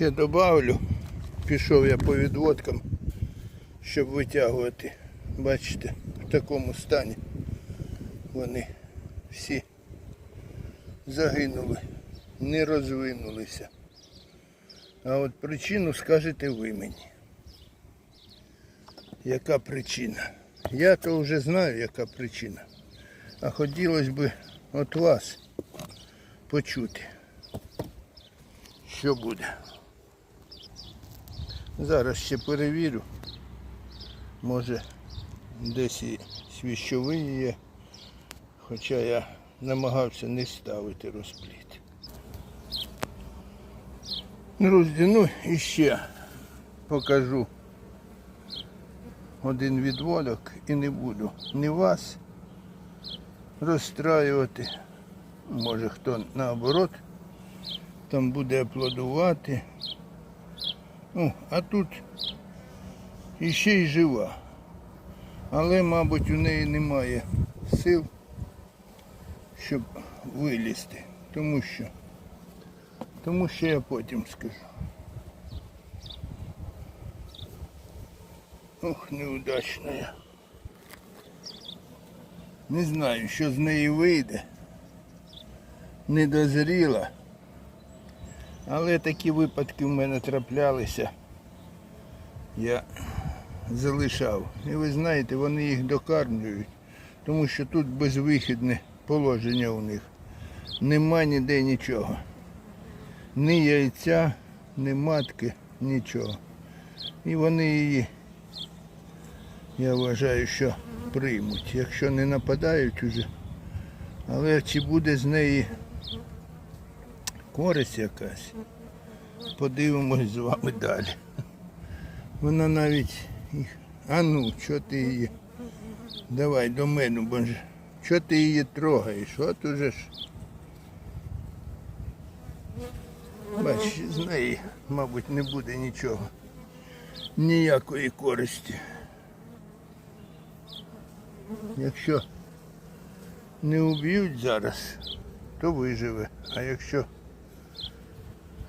Ще добавлю, пішов я по відводкам, щоб витягувати. Бачите, в такому стані вони всі загинули, не розвинулися. А от причину скажете ви мені. Яка причина? Я то вже знаю, яка причина. А хотілося б от вас почути, що буде. Зараз ще перевірю. Може десь і свіщовий є. Хоча я намагався не ставити розпліт. Друзі, ну і ще покажу один відводок і не буду ні вас розстраювати. Може хто наоборот там буде аплодувати. Ну, а тут іще й жива. Але, мабуть, у неї немає сил, щоб вилізти. Тому що, тому що я потім скажу. Ох, неудачно я. Не знаю, що з неї вийде. Не дозріла. Але такі випадки в мене траплялися. Я залишав. І ви знаєте, вони їх докармлюють, тому що тут безвихідне положення у них. Нема ніде нічого. Ні яйця, ні матки, нічого. І вони її, я вважаю, що приймуть, якщо не нападають уже. Але чи буде з неї користь якась, подивимось з вами далі. Вона навіть їх. А ну, що ти її? Давай до мене, боже. Що ти її трогаєш? От уже ж. Бач, з неї, мабуть, не буде нічого. Ніякої користі. Якщо не уб'ють зараз, то виживе. А якщо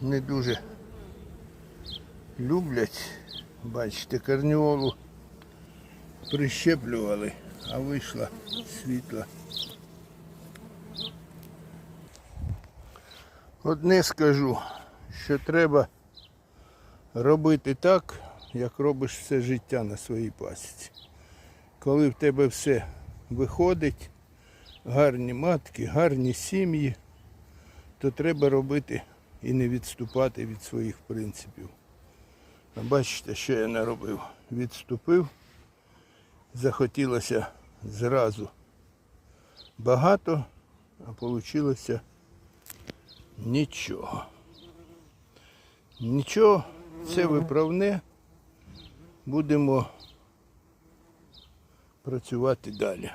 не дуже люблять, бачите, карніолу прищеплювали, а вийшла світла. Одне скажу, що треба робити так, як робиш все життя на своїй пасіці. Коли в тебе все виходить, гарні матки, гарні сім'ї, то треба робити і не відступати від своїх принципів. А бачите, що я наробив? Відступив, захотілося зразу багато, а вийшло нічого. Нічого, це виправне. Будемо працювати далі.